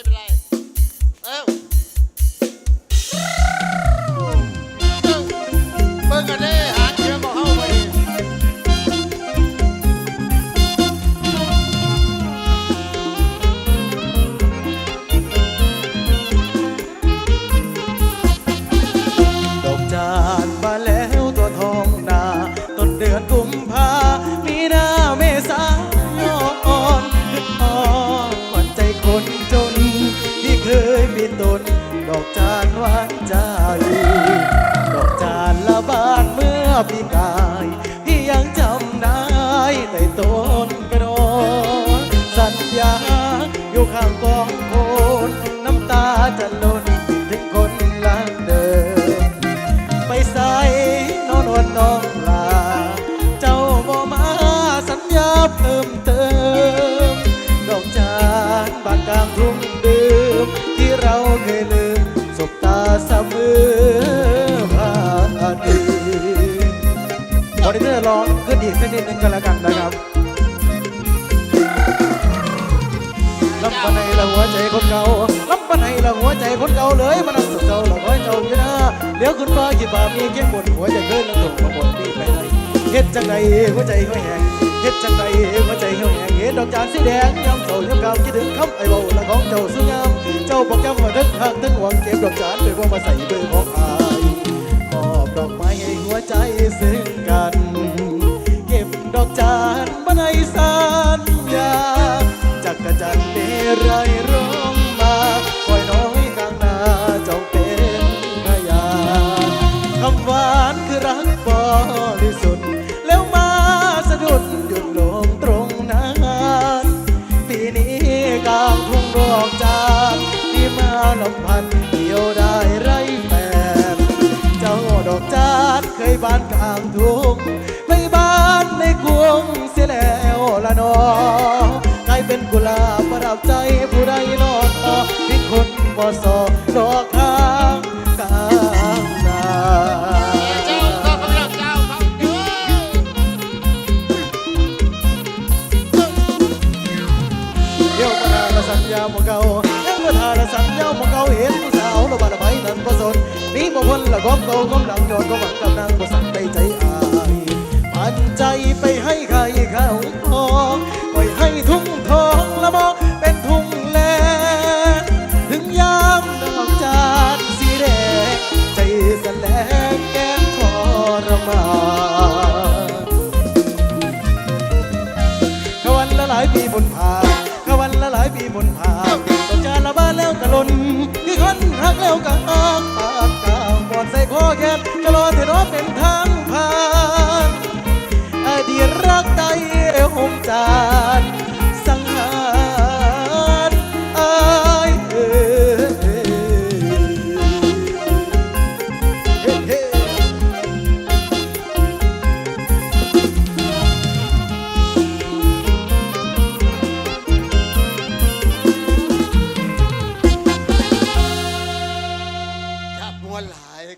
ไม่เป็นไรเอ้าเอ้าเบิ่งกันเด้ หวานใจดอกจานละบานเมื่อปีกายพี่ยังจำได้แต่ต้นกระโดนสัญญาอยู่ข้างกองโคนน้ำตาจะหล่นถึงคนลังเดิม ไปใส่นอนวันน้องลา เจ้าบ่มาสัญญาเพิ่มเติม ดอกจานบานกลางทุ่งดื่มที่เราเคยลืม บตาเสมอผ่านอื่นบอดี้เตอร์ร้องขึ้นอีกสักนิดนึงกันแล้วกันนะครับลำปะในละหัวใจคนเก่าลำปะในละหัวใจคนเก่าเลยมันนั่งสุดเจ้าละคอยเจ้าอยู่นะเลี้ยวขึ้นฟ้าคิดว่ามีเกียงบนหัวใจเกินแล้วตกมาบนนี่ไปไหน เฮ็ดจังใดหัวใจเขาแหงเฮ็ดจังใดหัวใจเขาแหงเห็นดอกจานสีแดงยำเศร้ายำกำคิดถึงคำไอ้เบาละของเจ้าสุงาม เจ้าบอกจำว่าทึกหักทึกหวังเก็บดอกจานไปว่ามาใส่เบอร์ของอายมอบดอกไม้ให้หัวใจซึ่งกัน เก็บดอกจานบันสัญญาจักกรจันเดราย ลำพันเดียวได้ไรแฟนเจ้าดอกจานเคยบานกลางทุ่งไม่บานในกวงเสียแล้วละนอกลายเป็นกุหลาบประดับใจผู้ใดนอนต่อที่คนบ่สอดอกข้างกลางนาเดี๋ยวประธาสัญญาหมองเก่า ยังประธานสัญญามองเก่าเห็นผู้สาวระบาดไปนั่นก็สนนี่บ่พ้นละก้มเก่าก้มหลังโยนก็หวังกำลังบ่สั่งได้ใจอายพันใจไปให้ใครเขาทองปล่อยให้ทุ่งทองละมองเป็นทุ่งแลถึงยามดอกจานสีแดงใจสแลงแก้มทรมานขวันละหลายปีบนผาขวันละหลายปีบนผา หักแล้วก็หักปากกาวบอดใส่คอแคบจะรอเธอรอเป็นทางผ่านอดีตรักใจห่มจา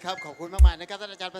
ครับ ขอบคุณมากๆนะครับท่านอาจารย์